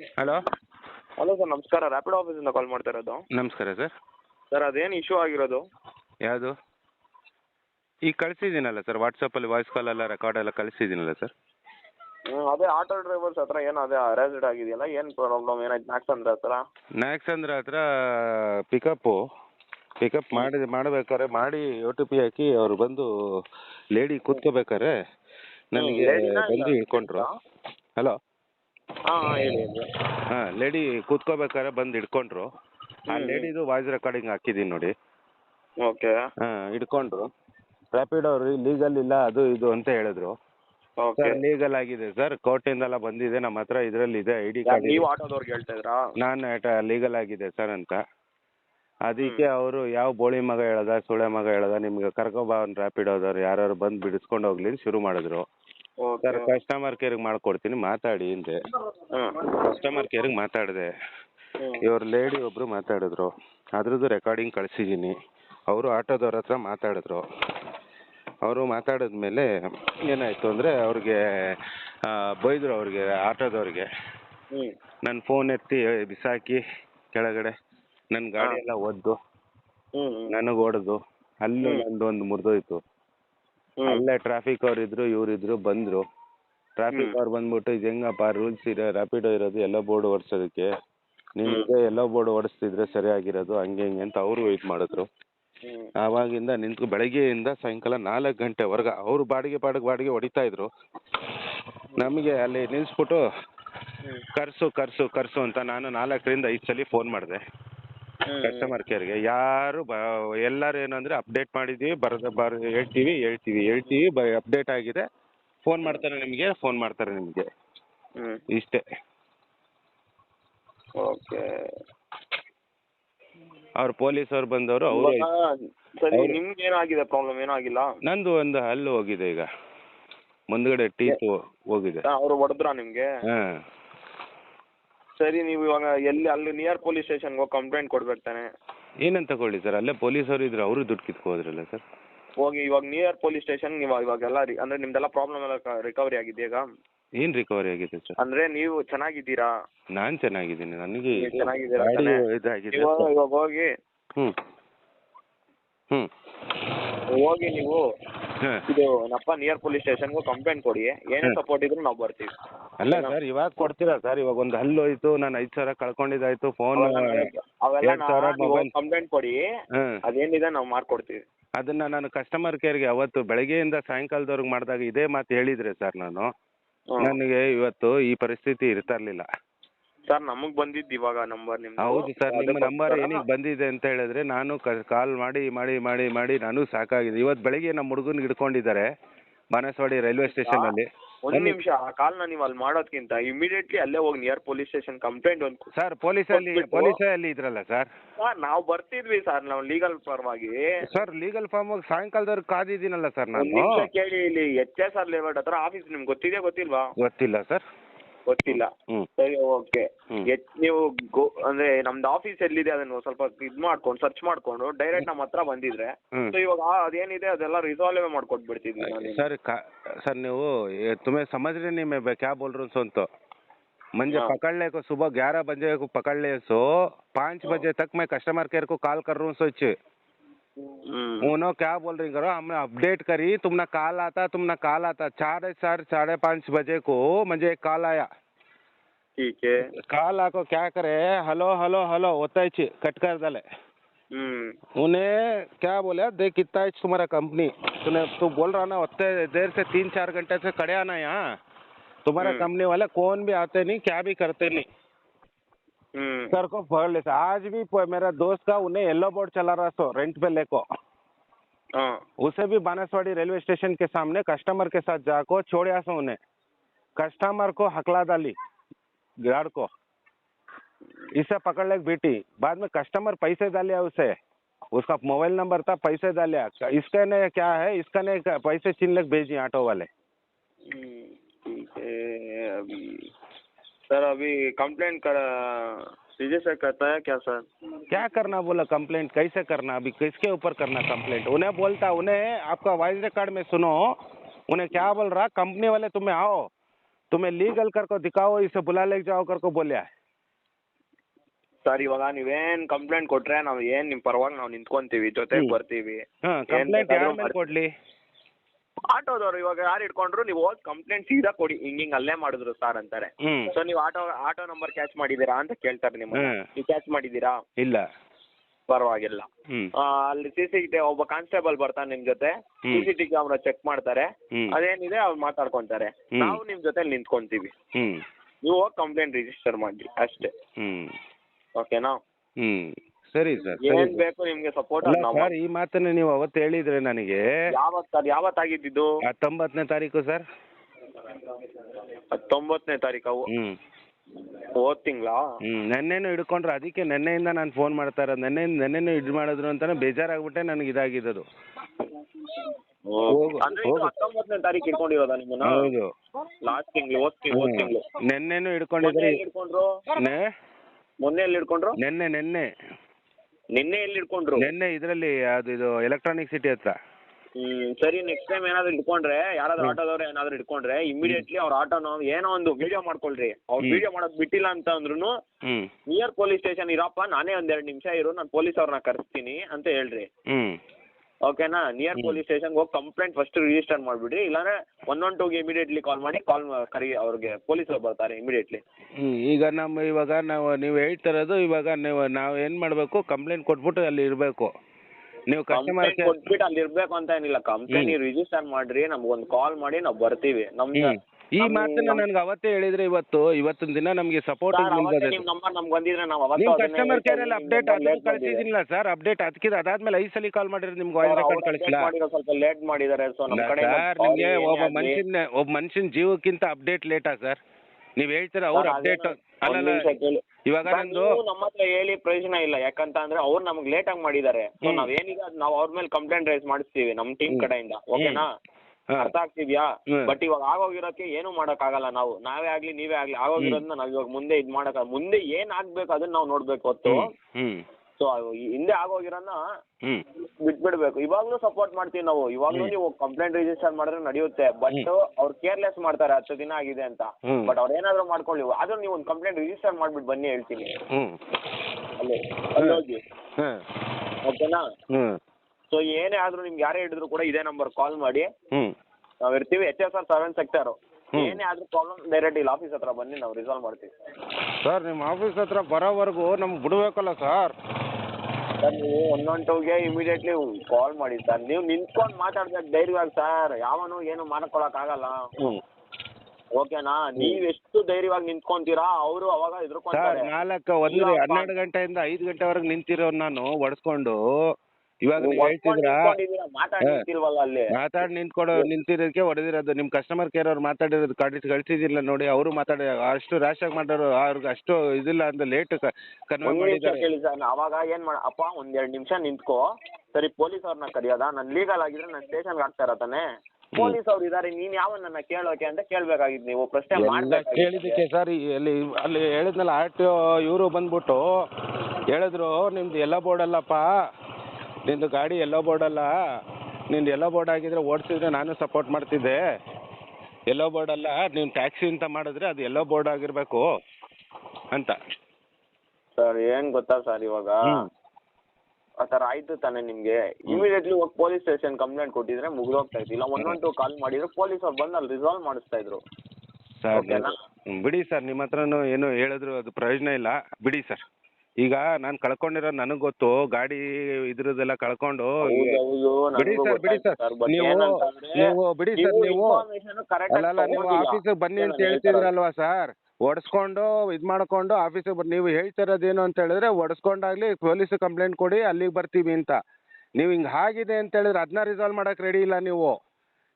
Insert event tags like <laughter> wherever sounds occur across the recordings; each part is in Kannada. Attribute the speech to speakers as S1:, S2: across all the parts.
S1: ಹಲೋ.
S2: ಹಲೋ. ಸರ್ ನಮಸ್ಕಾರ. ರ್ಯಾಪಿಡ್ ಆಫೀಸಿಂದ ಕಾಲ್ ಮಾಡ್ತಾ ಇರೋದು.
S1: ನಮಸ್ಕಾರ ಸರ್.
S2: ಸರ್ ಅದೇನು ಇಶ್ಯೂ ಆಗಿರೋದು?
S1: ಯಾವುದು? ಈಗ ಕಳಿಸಿದ್ದೀನಲ್ಲ ಸರ್ ವಾಟ್ಸಪ್ಪಲ್ಲಿ ವಾಯ್ಸ್ ಕಾಲ್ ಎಲ್ಲ ರೆಕಾರ್ಡ್ ಎಲ್ಲ ಕಳಿಸಿದ್ದೀನಲ್ಲ ಸರ್.
S2: ಹ್ಞೂ ಅದೇ ಆಟೋ ಡ್ರೈವರ್ಸ್ ಹತ್ರ ಏನು ಅದೇ ಅರೆಸ್ಟ್ ಆಗಿದೆಯಲ್ಲ ಏನು ಪ್ರಾಬ್ಲಮ್ ಏನಾಯ್ತು? ಮ್ಯಾಕ್ಸ್ ಅಂದ್ರೆ ಹತ್ರ?
S1: ನ್ಯಾಕ್ಸ್ ಅಂದ್ರೆ ಹತ್ರ ಪಿಕಪ್ಪು ಪಿಕಪ್ ಮಾಡಿ ಮಾಡಬೇಕಾದ್ರೆ ಮಾಡಿ ಒ ಟಿ ಪಿ ಹಾಕಿ ಅವ್ರು ಬಂದು ಲೇಡಿ ಕೂತ್ಕೋಬೇಕಾದ್ರೆ ನನಗೆ
S2: ಲೇಡಿನಾ ಇಲ್ಲ?
S1: ಬಂದು ಹಿಡ್ಕೊಂಡ್ರು ಹಲೋ.
S2: ಹಾಂ ಹಾಂ ಹೇಳಿ ಹೇಳಿ.
S1: ಹಾಂ ಲೇಡಿ ಕೂತ್ಕೋಬೇಕಾದ್ರೆ ಬಂದು ಹಿಡ್ಕೊಂಡ್ರು. ಆ
S2: ಹ್ಮ್.
S1: ಲೇಡಿದು ವಾಯ್ಸ್ ರೆಕಾರ್ಡಿಂಗ್ ಹಾಕಿದೀನಿ ನೋಡಿ.
S2: ಓಕೆ.
S1: ಹಾಂ ಹಿಡ್ಕೊಂಡ್ರು. ರ್ಯಾಪಿಡ್ ಅವರು ಲೀಗಲ್ ಇಲ್ಲ ಅದು ಇದು ಅಂತ ಹೇಳಿದ್ರು.
S2: ಓಕೆ.
S1: ಸರ್ ಲೀಗಲ್ ಆಗಿದೆ ಸರ್ ಕೋರ್ಟಿಂದೆಲ್ಲ ಬಂದಿದೆ ನಮ್ಮ ಹತ್ರ ಇದರಲ್ಲಿ ಇದೆ ಐ ಡಿ ಕಾರ್ಡ್
S2: ನೀವು ಆಟೋದವ್ರಿಗೆ ಹೇಳ್ತಾ ಇದ್ರಾ?
S1: ನಾನು ಲೀಗಲ್ ಆಗಿದೆ ಸರ್ ಅಂತ. ಅದಕ್ಕೆ ಅವರು ಯಾವ ಬೋಳಿ ಮಗ ಹೇಳದ ಸುಳೆ ಮಗ ಹೇಳದ ನಿಮ್ಗೆ ಕರ್ಕೊಬಾ ಅವ್ನು ರ್ಯಾಪಿಡ್ ಹೋದವ್ರು ಯಾರು ಬಂದು ಬಿಡಿಸ್ಕೊಂಡು ಹೋಗ್ಲಿ ಅಂತ ಶುರು ಮಾಡಿದ್ರು. ಸರ್ ಕಸ್ಟಮರ್ ಕೇರಿಗೆ ಮಾಡ್ಕೊಡ್ತೀನಿ ಮಾತಾಡಿ
S2: ಹ್ಞೂ
S1: ಕಸ್ಟಮರ್ ಕೇರಿಗೆ ಮಾತಾಡಿದೆ. ಇವ್ರ ಲೇಡಿ ಒಬ್ರು ಮಾತಾಡಿದ್ರು. ಅದ್ರದ್ದು ರೆಕಾರ್ಡಿಂಗ್ ಕಳಿಸಿದ್ದೀನಿ. ಅವರು ಆಟೋದವ್ರ ಹತ್ರ ಮಾತಾಡಿದ್ರು. ಅವರು ಮಾತಾಡಿದ್ಮೇಲೆ ಏನಾಯ್ತು ಅಂದ್ರೆ ಅವ್ರಿಗೆ ಬೈದ್ರು ಅವ್ರಿಗೆ ಆಟೋದವ್ರಿಗೆ.
S2: ಹ್ಞೂ
S1: ನನ್ನ ಫೋನ್ ಎತ್ತಿ ಬಿಸಾಕಿ ಕೆಳಗಡೆ. ನನ್ನ ಗಾಡಿ ಎಲ್ಲ ಒದ್ದು.
S2: ಹ್ಞೂ
S1: ನನಗೆ ಹೊಡೆದು. ಅಲ್ಲೂ ನಂದು ಒಂದು ಮುರಿದೋಯ್ತು. ಅಲ್ಲೇ ಟ್ರಾಫಿಕ್ ಅವ್ರು ಇದ್ರು ಇವ್ರಿದ್ರು ಬಂದ್ರು. ಟ್ರಾಫಿಕ್ ಅವ್ರು ಬಂದ್ಬಿಟ್ಟು ಇದು ಹೆಂಗಪ್ಪ ರೂಲ್ಸ್ ಇದೆ ರ್ಯಾಪಿಡೋ ಇರೋದು ಎಲ್ಲ ಬೋರ್ಡ್ ಓಡಿಸೋದಕ್ಕೆ. ನಿಮಗೆ ಎಲ್ಲ ಬೋರ್ಡ್ ಓಡಿಸ್ತಿದ್ರೆ ಸರಿಯಾಗಿರೋದು ಹಂಗೆ ಹಿಂಗೆ ಅಂತ ಅವರು ವೆಯ್ಟ್ ಮಾಡಿದ್ರು. ಆವಾಗಿಂದ ನಿಂತು ಬೆಳಗ್ಗೆಯಿಂದ ಸಾಯಂಕಾಲ ನಾಲ್ಕು ಗಂಟೆವರೆಗೆ ಅವರು ಬಾಡಿಗೆ ಬಾಡಿಗೆ ಬಾಡಿಗೆ ಹೊಡಿತಾ ಇದ್ರು. ನಮಗೆ ಅಲ್ಲಿ ನಿಲ್ಲಿಸ್ಬಿಟ್ಟು ಕರ್ಸು ಕರ್ಸು ಕರ್ಸು ಅಂತ ನಾನು ನಾಲ್ಕರಿಂದ ಐದು ಸಲ ಫೋನ್ ಮಾಡಿದೆ. ಕಸ್ಟಮರ್ ಕೇರ್ಗೆ ಯಾರು ಬ ಎಲ್ಲರೂ ಏನಂದ್ರೆ ಅಪ್ಡೇಟ್ ಮಾಡಿದೀವಿ ಬರದ ಬರ್ ಹೇಳ್ತೀವಿ ಹೇಳ್ತೀವಿ ಹೇಳ್ತೀವಿ ಬ ಅಪ್ಡೇಟ್ ಆಗಿದೆ. ಫೋನ್ ಮಾಡ್ತಾರೆ ನಿಮಗೆ ಫೋನ್ ಮಾಡ್ತಾರೆ ನಿಮಗೆ.
S2: ಹ್ಞೂ
S1: ಇಷ್ಟೇ.
S2: ಓಕೆ.
S1: ಅವ್ರು ಪೊಲೀಸ್ ಅವ್ರು ಬಂದವರು ಅವರು
S2: ಸರಿ ನಿಮ್ಗೆ ಏನಾಗಿದೆ ಪ್ರಾಬ್ಲಮ್ ಏನೂ ಆಗಿಲ್ಲ?
S1: ನಂದು ಒಂದು ಹಲ್ಲು ಹೋಗಿದೆ ಈಗ. ಮುಂದ್ಗಡೆ ಟೀತು ಹೋಗಿದೆ.
S2: ಅವ್ರು ಹೊಡೆದ್ರಾ ನಿಮಗೆ?
S1: ಹಾಂ.
S2: ಸರಿ ನೀವು ಇವಾಗ ಎಲ್ಲಿ ಅಲ್ಲಿ ನಿಯರ್ ಪೊಲೀಸ್ ಸ್ಟೇಷನ್ಗೆ ಹೋಗಿ ಕಂಪ್ಲೇಂಟ್ ಕೊಡ್ಬೇಕು ತಾನೆ.
S1: ಏನಂತ ತಗೊಳ್ಳಿ ಸರ್? ಅಲ್ಲೇ ಪೊಲೀಸರು ಇದ್ರು ಅವರು ದುಡ್ಡು ಕಿತ್ಕೋದ್ರಲ್ಲ ಸರ್?
S2: ಹೋಗಿ ಇವಾಗ ನಿಯರ್ ಪೊಲೀಸ್ ಸ್ಟೇಷನ್ ನೀವು ಇವಾಗೆಲ್ಲ ರಿ- ಅಂದ್ರೆ ನಿಮ್ದೆಲ್ಲ ಪ್ರಾಬ್ಲಮ್ ಎಲ್ಲ ರಿಕವರಿ ಆಗಿದೆ ಈಗ.
S1: ಏನು ರಿಕವರಿ ಆಗಿದೆ ಸರ್?
S2: ಅಂದ್ರೆ ನೀವು ಚೆನ್ನಾಗಿದ್ದೀರಾ?
S1: ನಾನು ಚೆನ್ನಾಗಿದ್ದೀನಿ. ನನಗೆ
S2: ನೀವು ಚೆನ್ನಾಗಿದ್ದೀರಾ
S1: ಗಾಡಿ? ಇದಾಗಿದೆ
S2: ಇವಾಗ ಇವಾಗ ಹೋಗಿ
S1: ಹ್ಮ್. ಹ್ಞೂ
S2: ಹೋಗಿ ನೀವು <laughs> ಇದು ನಪ್ಪ ನಿಯರ್ ಪೊಲೀಸ್ ಸ್ಟೇಷನ್ಗೆ ಕಂಪ್ಲೇಂಟ್ ಕೊಡಿ. ಏನೇ ಸಪೋರ್ಟ್ ಇದ್ರು ನಾವು ಬರ್ತೀವಿ.
S1: ಅಲ್ಲ ಸರ್ ಇವಾಗ ಕೊಡ್ತೀರಾ ಸರ್? ಇವಾಗ ಒಂದು ಹಲ್ಲು ಹೋಯ್ತು ನಾನು ಐದು ಸಾವಿರ ಕಳ್ಕೊಂಡಿದ್ದಾಯ್ತು ಫೋನ್
S2: ಅವೆಲ್ಲ
S1: ಎರಡ್ ಸಾವಿರ ಮೊಬೈಲ್
S2: ಕಂಪ್ಲೇಂಟ್ ಕೊಡಿ.
S1: ಹ್ಮ್.
S2: ಅದೇನಿದೆ ನಾವು ಮಾಡ್ಕೊಡ್ತೀವಿ.
S1: ಅದನ್ನ ನಾನು ಕಸ್ಟಮರ್ ಕೇರ್ಗೆ ಅವತ್ತು ಬೆಳಗ್ಗೆಯಿಂದ ಸಾಯಂಕಾಲದವ್ರಿಗೆ ಮಾಡಿದಾಗ ಇದೇ ಮಾತು ಹೇಳಿದ್ರೆ ಸರ್ ನಾನು.
S2: ಹ್ಮ್.
S1: ನನಗೆ ಇವತ್ತು ಈ ಪರಿಸ್ಥಿತಿ ಇರ್ತಾ ಇರಲಿಲ್ಲ.
S2: ಸರ್ ನಮಗ್ ಬಂದಿದ್ದು ಇವಾಗ ನಂಬರ್ ನಿಮ್ದು.
S1: ಹೌದು ಸರ್ ನಿಮ್ಮ
S2: ಅದಕ್ಕೋಸ್ಕರ
S1: ನಂಬರ್ ಏನಿಗೆ ಬಂದಿದೆ ಅಂತ ಹೇಳಿದ್ರೆ ನಾನು ಕಾಲ್ ಮಾಡಿ ಮಾಡಿ ಮಾಡಿ ಮಾಡಿ ನಾನು ಸಾಕಾಗಿದೆ. ಇವತ್ತು ಬೆಳಿಗ್ಗೆ ನಮ್ಮ ಹುಡುಗನ ಹಿಡ್ಕೊಂಡಿದ್ದಾರೆ ಬಾನಸವಾಡಿ ರೈಲ್ವೆ ಸ್ಟೇಷನ್ ಅಲ್ಲಿ
S2: ಒಂದ್ ನಿಮಿಷ ಆ ಕಾಲ್ನ ನೀವು ಅಲ್ಲಿ ಮಾಡೋದ್ಕಿಂತ ಇಮಿಡಿಯೇಟ್ಲಿ ಅಲ್ಲೇ ಹೋಗಿ ನಿಯರ್ ಪೊಲೀಸ್ ಸ್ಟೇಷನ್ ಕಂಪ್ಲೇಂಟ್ ಒಂದು
S1: ಸರ್ ಪೊಲೀಸ್
S2: ಅಲ್ಲಿ
S1: ಪೊಲೀಸ್ ಅಲ್ಲಿ ಇದ್ರಲ್ಲ ಸರ್?
S2: ಸರ್ ನಾವು ಬರ್ತಿದ್ವಿ ಸರ್ ನಾವು ಲೀಗಲ್ ಆಗಿ
S1: ಸರ್ ಲೀಗಲ್ ಫಾರ್ಮ್ ಸಾಯಂಕಾಲದವ್ರು ಕಾದಿದ್ದೀನಲ್ಲ ಸರ್
S2: ಒಂದ್
S1: ನಾನು?
S2: ನಿಮಿಷ ಕೇಳಿ ಇಲ್ಲಿ ಎಚ್ ಎಸ್ ಆರ್ ಲೇಔಟ್ ಹತ್ರ ಆಫೀಸ್ ನಿಮ್ಗೆ ಗೊತ್ತಿದೆ ಗೊತ್ತಿಲ್ವಾ?
S1: ಗೊತ್ತಿಲ್ಲ ಸರ್.
S2: ಗೊತ್ತಿಲ್ಲ
S1: ಹ್ಞೂ
S2: ಸರಿ ಓಕೆ
S1: ಹ್ಮ್.
S2: ನೀವು ಗೋ ಅಂದ್ರೆ ನಮ್ದು ಆಫೀಸ್ ಎಲ್ಲಿದೆ ಅದನ್ನ ಸ್ವಲ್ಪ ಇದ್ ಮಾಡ್ಕೊಂಡು ಸರ್ಚ್ ಮಾಡ್ಕೊಂಡು ಡೈರೆಕ್ಟ್ ನಮ್ಮ ಹತ್ರ ಬಂದಿದ್ರೆ
S1: ಹ್ಮ್.
S2: ಸೊ ಇವಾಗ ಆ- ಅದೇನಿದೆ ಅದೆಲ್ಲ ರಿಸಾಲ್ವ್ ಮಾಡ್ಕೊಟ್ಬಿಡ್ತಿದ್ವಿ ನಾನು
S1: सर का सर ने वो ये तुम्हें समझ रहे नहीं मैं क्या बोल रहा हूँ सुन तो मुझे
S2: हाँ।
S1: पकड़ने को सुबह ग्यारह बजे को पकड़ ले सो पाँच बजे तक मैं कस्टमर केयर को कॉल कर रहा हूँ सोच
S2: ಹ್ಮ್
S1: उन्होंने क्या बोल रही करो हमने अपडेट करी तुमने कॉल आता तुमने कॉल आता। साढ़े चार साढ़े पाँच बजे को मुझे एक कॉल आया।
S2: ठीक है।
S1: कॉल आको क्या करे हेलो हेलो हेलो होता ही कट कर दले।
S2: हम्म।
S1: उन्हें क्या बोला देख कितना है तुम्हारा कंपनी तूने तू बोल रहा ना उतने देर से तीन चार घंटे से खड़े आना यहाँ। तुम्हारा
S2: हम्म।
S1: कंपनी वाले कौन भी आते नहीं क्या भी करते नहीं।
S2: हम्म
S1: सर को पकड़ लेते। आज भी मेरा दोस्त का उन्हें येलो बोर्ड चला रहा सो रेंट पे लेको।
S2: हाँ।
S1: उसे भी बानसवाड़ी रेलवे स्टेशन के सामने कस्टमर के साथ जाको छोड़िया सो उन्हें। कस्टमर को हकला डाली गार्ड को। इसे पकड़ ले बेटी। बाद में कस्टमर पैसे डालिया उसे। उसका मोबाइल नंबर था पैसे डालिया इसका ने क्या है? इसका ने पैसे छीन लग भेजी ऑटो वाले।
S2: हम्म, ठीक है अभी। सर अभी कंप्लेंट कर रजिस्टर करता है क्या सर
S1: क्या करना बोला कंप्लेंट कैसे करना अभी किसके ऊपर करना कंप्लेंट उन्हें बोलता उन्हें आपका वॉइस रिकॉर्ड में सुनो उन्हें क्या बोल रहा कंपनी वाले तुम्हें आओ तुम्हें लीगल कर को दिखाओ इसे बुला ले जाओ कर को बोलिया
S2: ಸರ್ ಇವಾಗ ನೀವೇನ್ ಕಂಪ್ಲೇಂಟ್ ಕೊಟ್ರೆ ನಾವು ಏನ್ ನಿಮ್ ಪರವಾಗಿ ನಾವು ನಿಂತ್ಕೊಂತೀವಿ ಜೊತೆಗೆ
S1: ಹ್ಮ್.
S2: ಬರ್ತೀವಿ
S1: हाँ
S2: ಏನ್
S1: कंप्लेंट यार
S2: ಬೇಕಾದ್ರೂ
S1: ಮೇಲೆ
S2: ಮಾಡಿ.
S1: ಕೊಡ್ಲಿ
S2: ಆಟೋದವ್ರು ಇವಾಗ ಯಾರು ಇಟ್ಕೊಂಡ್ರು ನೀವು ಹೋಗಿ ಕಂಪ್ಲೇಂಟ್ ಸೀದಾ ಕೊಡಿ ಹಿಂಗ್ ಹಿಂಗ್ ಅಲ್ಲೇ ಮಾಡಿದ್ರು ಸರ್ ಅಂತಾರೆ.
S1: ಹ್ಮ್.
S2: ಸೊ ನೀವು ಆಟೋ ಆಟೋ ನಂಬರ್ ಕ್ಯಾಚ್ ಮಾಡಿದೀರಾ ಅಂತ ಕೇಳ್ತಾರೆ ನಿಮ್ಮ
S1: ಹ್ಮ್.
S2: ನೀವು ಕ್ಯಾಚ್ ಮಾಡಿದೀರಾ
S1: ಇಲ್ಲ.
S2: ಪರವಾಗಿಲ್ಲ.
S1: ಹ್ಮ್.
S2: ಆ, ಅಲ್ಲಿ ಸಿ ಸಿ ಒಬ್ಬ ಕಾನ್ಸ್ಟೇಬಲ್ ಬರ್ತಾನೆ ನಿಮ್ ಜೊತೆ.
S1: ಹ್ಮ್.
S2: C C T camera check ಮಾಡ್ತಾರೆ.
S1: ಹ್ಮ್.
S2: ಅದೇನಿದೆ ಅವ್ರು ಮಾತಾಡ್ಕೊಂತಾರೆ.
S1: ಹ್ಮ್.
S2: ನಾವು ನಿಮ್ ಜೊತೆ ನಿಂತ್ಕೊಂತೀವಿ.
S1: ಹ್ಮ್.
S2: ನೀವು ಹೋಗಿ ಕಂಪ್ಲೇಂಟ್ ರಿಜಿಸ್ಟರ್ ಮಾಡಿ ಅಷ್ಟೇ.
S1: ಹ್ಮ್.
S2: ಓಕೆನಾ
S1: ಹ್ಮ್. ಸರಿ ಸರ್ ಸರಿ
S2: ಏನ್ ಬೇಕು ನಿಮ್ಗೆ ಸಪೋರ್ಟ್
S1: ಅಲ್ಲ ಸರ್ ಈ ಮಾತನ್ನ ನೀವು ಅವತ್ತು ಹೇಳಿದ್ರೆ ನನಗೆ
S2: ಯಾವತ್ ಸರ್ ಯಾವತ್ತಾಗಿದ್ದು?
S1: ಹತ್ತೊಂಬತ್ತನೇ ತಾರೀಕು ಸರ್.
S2: ಹತ್ತೊಂಬತ್ತನೇ ತಾರೀಕು?
S1: ಹ್ಮ್.
S2: ಹೋದ್ ತಿಂಗ್ಳಾ?
S1: ಹ್ಮ್ ನೆನ್ನೆನೂ ಹಿಡ್ಕೊಂಡ್ರು. ಅದಕ್ಕೆ ನೆನ್ನೆಯಿಂದ ನಾನು ಫೋನ್ ಮಾಡ್ತಾ ಇರೋದು. ನೆನ್ನೆ ನೆನ್ನೆನೂ ಇದು ಮಾಡಿದ್ರು ಅಂತಾನೆ ಬೇಜಾರಾಗ್ಬಿಟ್ಟೆ ನನಗೆ ಇದಾಗಿದ್ದು ಹೋಗು,
S2: ಅಂದ್ರೆ ಇದು
S1: ಹೋಗು.
S2: ಹತ್ತೊಂಬತ್ತನೇ ತಾರೀಕು ಇಟ್ಕೊಂಡಿರೋದಾ ನಿಮ್ಮನ್ನ?
S1: ಹೌದು.
S2: ಲಾಸ್ಟ್ ತಿಂಗಳು ಹೋದ್ ತಿಂಗಳು ಹೋದ್ ತಿಂಗಳು.
S1: ನೆನ್ನೆನೂ
S2: ಮೊನ್ನೆ
S1: ಹಿಡ್ಕೊಂಡಿದ್ರಿ.
S2: ಎಲ್ಲಿ ಹಿಡ್ಕೊಂಡ್ರು?
S1: ನೆ-
S2: ಮೊನ್ನೆ ಎಲ್ಲಿ ಹಿಡ್ಕೊಂಡ್ರು?
S1: ನೆನ್ನೆ ನೆನ್ನೆ.
S2: ನಿನ್ನೆ ಎಲ್ಲಿ ಇಟ್ಕೊಂಡ್ರು
S1: ನಿನ್ನೆ ಇದರಲ್ಲಿ ಅದು ಇದು ಎಲೆಕ್ಟ್ರಾನಿಕ್ ಸಿಟಿ ಹತ್ರ.
S2: ಹ್ಮ್ ಸರಿ ನೆಕ್ಸ್ಟ್ ಟೈಮ್ ಏನಾದ್ರು ಇಟ್ಕೊಂಡ್ರೆ ಯಾರಾದ್ರೂ ಆಟೋದವ್ರು ಏನಾದ್ರು ಇಟ್ಕೊಂಡ್ರೆ ಇಮಿಡಿಯೇಟ್ಲಿ ಅವ್ರ ಆಟೋನ ಏನೋ ಒಂದು ವಿಡಿಯೋ ಮಾಡ್ಕೊಳ್ರಿ. ಅವ್ರು ವಿಡಿಯೋ ಮಾಡೋದ್ ಬಿಟ್ಟಿಲ್ಲ ಅಂತ ಅಂದ್ರೂ
S1: ಹ್ಮ್.
S2: ನಿಯರ್ ಪೊಲೀಸ್ ಸ್ಟೇಷನ್ ಇರಪ್ಪ ನಾನೇ ಒಂದೆರಡು ನಿಮಿಷ ಇರು ನಾನು ಪೊಲೀಸ್ ಅವ್ರನ್ನ ಕರೆಸ್ತೀನಿ ಅಂತ ಹೇಳ್ರಿ.
S1: ಹ್ಮ್.
S2: ಓಕೆನಾ ನಿಯರ್. ಪೊಲೀಸ್ ಸ್ಟೇಷನ್ ಹೋಗಿ ಕಂಪ್ಲೇಂಟ್ ಫಸ್ಟ್ ರಿಜಿಸ್ಟರ್ ಮಾಡ್ಬಿಡ್ರಿ. ಇಲ್ಲಾಂದ್ರೆ ಒನ್ ಒನ್ ಟೂಗೆ ಇಮಿಡಿಯೇಟ್ಲಿ ಕಾಲ್ ಮಾಡಿ ಕಾಲ್ ಕರಿ ಅವ್ರಿಗೆ ಪೊಲೀಸರು ಬರ್ತಾರೆ ಇಮಿಡಿಯೇಟ್ಲಿ
S1: ಈಗ ನಮ್ಮ ಇವಾಗ ನಾವು ನೀವು ಹೇಳ್ತಿರೋದು ಇವಾಗ ನೀವು ನಾವು ಏನು ಮಾಡಬೇಕು? ಕಂಪ್ಲೇಂಟ್ ಕೊಟ್ಬಿಟ್ಟು ಅಲ್ಲಿ ಇರಬೇಕು. ನೀವು ಕಸ್ಟಮರ್
S2: ಕಂಪ್ಲೇಂಟ್ ಕೊಟ್ಬಿಟ್ಟು ಅಲ್ಲಿ ಇರ್ಬೇಕು ಅಂತ ಏನಿಲ್ಲ. ಕಂಪ್ಲೇಂಟ್ ನೀವು ರಿಜಿಸ್ಟರ್ ಮಾಡ್ರಿ ನಮ್ಗೊಂದು ಕಾಲ್ ಮಾಡಿ ನಾವು ಬರ್ತೀವಿ. ನಮ್ದು
S1: ಹ್ಮ್. ಈ
S2: ನಮ್-
S1: ಮಾತನ್ನ ನನ್ಗೆ ಅವತ್ತೇ ಹೇಳಿದ್ರೆ ಇವತ್ತು ಇವತ್ತಿನ ದಿನ ನಮಗೆ ಸಪೋರ್ಟ್
S2: ನಿಮ್ ನಂಬರ್ ನಮ್ಗೆ ಬಂದಿದ್ರೆ ನಾವು
S1: ಕಸ್ಟಮರ್ ಕೇರ್ ಅಲ್ಲಿ ಅಪ್ಡೇಟ್ ಅದನ್ನು
S2: ನಿಮ್
S1: ಕಳಿಸಿದಿಲ್ಲ ಸರ್ ಅಪ್ಡೇಟ್ ಅದಕ್ಕಿದ ಅದಾದ್ಮೇಲೆ ಐದು ಸಲ ಕಾಲ್ ಮಾಡಿದ್ರೆ ನಿಮ್ಗೆ ವಾಯ್ಸ್ ರೆಕಾರ್ಡ್ ಕಳಿಸಿಲ್ಲ
S2: ಸ್ವಲ್ಪ ಲೇಟ್ ಮಾಡಿದ್ದಾರೆ ಸೊ ನಮ್ಮ ಕಡೆ
S1: ಸರ್ ನಿಮಗೆ ಒಬ್ಬ ಮನುಷ್ಯನ ಒಬ್ಬ ಮನುಷ್ಯನ ಜೀವಕ್ಕಿಂತ ಅಪ್ಡೇಟ್ ಲೇಟಾ ಸರ್ ನೀವು ಹೇಳ್ತೀರ ಅವ್ರ ಅಪ್ಡೇಟ್ ಅಲ್ಲಲ್ಲ ಇವಾಗ ನಂದು
S2: ನಮ್ಮ ಹತ್ರ ಹೇಳಿ ಪ್ರಯೋಜನ ಇಲ್ಲ ಯಾಕಂತ ಅಂದ್ರೆ ಅವ್ರು ನಮ್ಗೆ ಲೇಟ್ ಆಗಿ ಮಾಡಿದ್ದಾರೆ. ಸೊ. ನಾವ್ ನಾವು ಅವ್ರ ಮೇಲೆ ಕಂಪ್ಲೇಂಟ್ ರೈಸ್ ಮಾಡಿಸ್ತೀವಿ ನಮ್ಮ ಟೀಮ್. ಕಡೆಯಿಂದ ಓಕೆನಾ. ಅರ್ಥ ಆಗ್ತಿದ್ಯಾ. ಬಟ್ ಇವಾಗ ಆಗೋಗಿರೋಕೆ ಏನು ಆಗಲ್ಲ ನಾವು. ನಾವೇ ಆಗ್ಲಿ ನೀವೇ ಆಗ್ಲಿ ಆಗೋಗಿರೋದನ್ನ ನಾವ್ ಇವಾಗ ಮುಂದೆ ಇದ್ ಮಾಡಕ್ ಮುಂದೆ ಏನ್ ಆಗ್ಬೇಕು ಅದನ್ನ ನಾವು ನೋಡ್ಬೇಕು ಹೊತ್ತು. ಸೊ ಹಿಂದೆ ಆಗೋಗಿರೋನ್ನ
S1: ಹ್ಮ್.
S2: ಬಿಟ್ಬಿಡ್ಬೇಕು. ಇವಾಗ್ಲೂ ಸಪೋರ್ಟ್ ಮಾಡ್ತೀವಿ ನಾವು. ಇವಾಗ್ಲೂ. ನೀವು ಕಂಪ್ಲೇಂಟ್ ರಿಜಿಸ್ಟರ್ ಮಾಡಿದ್ರೆ ನಡೆಯುತ್ತೆ. ಬಟ್ ಅವ್ರು ಕೇರ್ಲೆಸ್ ಮಾಡ್ತಾರೆ ಹತ್ತು ದಿನ ಆಗಿದೆ ಅಂತ. ಬಟ್ ಅವ್ರ ಏನಾದ್ರು ಮಾಡ್ಕೊಳ್ಳಿ. ಆದ್ರೂ ನೀವು ಒಂದು ಕಂಪ್ಲೇಂಟ್ ರಿಜಿಸ್ಟರ್ ಮಾಡ್ಬಿಟ್ಟು ಬನ್ನಿ ಹೇಳ್ತೀನಿ. ಅಲ್ಲಿ ಅಲ್ಲಿ ಹೋಗಿ ಓಕೆನಾ ಸೊ ಏನೇ ಆದ್ರೂ ನಿಮ್ಗೆ ಯಾರೇ ಹಿಡಿದ್ರು ಕೂಡ ಇದೇ ನಂಬರ್ ಕಾಲ್ ಮಾಡಿ.
S1: ಹ್ಮ್.
S2: ನಾವ್ ಇರ್ತೀವಿ H S R seven
S1: sector
S2: ಏನೇ ಆದ್ರೂ ಪ್ರಾಬ್ಲಮ್ ಡೈರೆಕ್ಟ್ ಇಲ್ಲಿ ಆಫೀಸ್ ಹತ್ರ ಬನ್ನಿ ನಾವು ರಿಸಾಲ್ವ್ ಮಾಡ್ತೀವಿ.
S1: ಸರ್ ನಿಮ್ಮ ಆಫೀಸ್ ಹತ್ರ ಬರೋವರೆಗೂ ನಮ್ಗೆ ಬಿಡ್ಬೇಕಲ್ಲ ಸರ್
S2: ಸರ್ ನೀವು ಒನ್ ಟೂಗೆ ಇಮಿಡಿಯೇಟ್ಲಿ ಕಾಲ್ ಮಾಡಿ ಸರ್ ನೀವು ನಿಂತ್ಕೊಂಡು ಮಾತಾಡ್ಬೇಕು ಧೈರ್ಯವಾಗಿ ಸರ್ ಯಾವನು ಏನು ಆಗಲ್ಲ.
S1: ಹ್ಞೂ
S2: ಓಕೆನಾ? ನೀವ್ ಎಷ್ಟು ಧೈರ್ಯವಾಗಿ ನಿಂತ್ಕೊಂತೀರಾ? ಅವರು ಅವಾಗ
S1: ಸರ್
S2: ಎದುರ್ಕೊಂತಾರೆ.
S1: ನಾಲ್ಕು ಒಂದು. ಹನ್ನೆರಡು ಗಂಟೆಯಿಂದ ಐದು ಗಂಟೆವರೆಗೆ ನಿಂತಿರೋ ನಾನು ಹೊಡೆಸ್ಕೊಂಡು ಇವಾಗ ನೀವು ಹೇಳ್ತಿದ್ರಾ.
S2: ಅಲ್ಲಿ?
S1: ಮಾತಾಡಿ ನಿಂತ್ಕೊಡೋ ನಿಂತಿರೋದಕ್ಕೆ ಹೊಡೆದಿರೋದು ನಿಮ್ಮ ಕಸ್ಟಮರ್ ಕೇರ್ ಅವ್ರು ಮಾತಾಡಿರೋದು ಕಳಿಸಿ ಕಳಿಸಿದಿಲ್ಲ ನೋಡಿ ಅವರು ಮಾತಾಡಿ ಅಷ್ಟು ಆಗಿ ಮಾಡೋರು ಅವ್ರಿಗೆ ಅಷ್ಟು ಇದಿಲ್ಲ ಅಂತ ಲೇಟ್ ಕನ್ವೆ
S2: ಮಾಡಿ
S1: ಮಾಡಿದ್ದಾರೆ.
S2: ಕೇಳಿ ಸರ್ ಅವಾಗ ಏನ್ ಮಾಡ ಅಪ್ಪ ಒಂದ್ ಎರಡ್ ನಿಮಿಷ ನಿಂತ್ಕೋ. ಸರಿ ಪೊಲೀಸ್ ಅವ್ರನ್ನ ಕರಿಯೋದ? ನಾನು ಲೀಗಲ್ ಆಗಿದ್ರೆ ನಾನು ಸ್ಟೇಷನ್ಗೆ ಇರೋ ತಾನೆ? ಪೊಲೀಸ್ ಅವ್ರು ಇದಾರೆ ನೀನ್ ಯಾವನ್ನ ಕೇಳೋಕೆ ಅಂತ ಕೇಳ್ಬೇಕಾಗಿತ್ತು ನೀವು. ಪ್ರಶ್ನೆ ಮಾಡ್ಬೇಕು
S1: ಕೇಳಿದಕ್ಕೆ ಸರ್ ಅಲ್ಲಿ ಅಲ್ಲಿ ಹೇಳಿದ್ನಲ್ಲ ಆರ್ ಟಿ ಇವರು ಬಂದ್ಬಿಟ್ಟು ಹೇಳಿದ್ರು ನಿಮ್ದು ಎಲ್ಲ ಬೋರ್ಡ್ ಅಲ್ಲಪ್ಪ. ನಿಂದು ಗಾಡಿ ಎಲ್ಲೋ ಬೋರ್ಡ್ ಅಲ್ಲ. ನಿಂದು ಎಲ್ಲೋ ಬೋರ್ಡ್ ಆಗಿದ್ರೆ ಓಡಿಸಿದ್ರೆ ನಾನು ಸಪೋರ್ಟ್ ಮಾಡ್ತಿದ್ದೆ. ಎಲ್ಲೋ ಬೋರ್ಡ್ ಅಲ್ಲ ನೀವು ಟ್ಯಾಕ್ಸಿ ಅಂತ ಮಾಡಿದ್ರೆ ಅದು ಎಲ್ಲೋ ಬೋರ್ಡ್ ಆಗಿರಬೇಕು ಅಂತ.
S2: ಸರ್ ಏನ್ ಗೊತ್ತಾ ಸರ್ ಇವಾಗ?
S1: ಆತರ
S2: ಆ ಥರ ಆಯ್ತು ತಾನೆ ನಿಮ್ಗೆ. ಇಮಿಡಿಯೇಟ್ಲಿ ಹೋಗಿ ಪೊಲೀಸ್ ಸ್ಟೇಷನ್ ಕಂಪ್ಲೇಂಟ್ ಕೊಟ್ಟಿದ್ರೆ ಮುಗ್ದೋಗ್ತಾ ಇತ್ತು. ಇಲ್ಲ ಒನ್ ಒನ್ ಟು ಕಾಲ್ ಮಾಡಿದ್ರೆ ಪೊಲೀಸ್ ಅವ್ರು ಬಂದು ಅಲ್ಲಿ ರಿಸಾಲ್ವ್ ಮಾಡಿಸ್ತಾ ಇದ್ರು.
S1: ಸರ್
S2: ಓಕೆನಾ?
S1: ಬಿಡಿ ಸರ್ ನಿಮ್ಮ ಹತ್ರನು ಏನು ಹೇಳಿದ್ರು ಅದು ಪ್ರಯೋಜನ ಇಲ್ಲ. ಬಿಡಿ ಸರ್ ಈಗ ನಾನು ಕಳ್ಕೊಂಡಿರೋ ನನಗೆ ಗೊತ್ತು ಗಾಡಿ ಇದ್ರದ್ದೆಲ್ಲ ಕಳ್ಕೊಂಡು ಬಿಡಿ ಸರ್ ಬಿಡಿ ಸರ್ ನೀವು ನೀವು ಬಿಡಿ ಸರ್ ನೀವು ಅಲ್ಲಲ್ಲ ನೀವು. ಆಫೀಸಿಗೆ ಬನ್ನಿ ಅಂತ. ಹೇಳ್ತಿದ್ರಲ್ವಾ ಸರ್ ಒಡ್ಸ್ಕೊಂಡು ಇದು ಮಾಡ್ಕೊಂಡು ಆಫೀಸಿಗೆ ನೀವು ಹೇಳ್ತಿರೋದೇನು ಅಂತ ಹೇಳಿದ್ರೆ ಒಡ್ಸ್ಕೊಂಡಾಗ್ಲಿ ಪೊಲೀಸ್ ಕಂಪ್ಲೇಂಟ್ ಕೊಡಿ ಅಲ್ಲಿಗೆ ಬರ್ತೀವಿ ಅಂತ ನೀವು ಹಿಂಗ್ ಆಗಿದೆ ಅಂತ ಹೇಳಿದ್ರೆ ಅದನ್ನ ರಿಸಾಲ್ವ್ ಮಾಡಕ್ಕೆ ರೆಡಿ ಇಲ್ಲ ನೀವು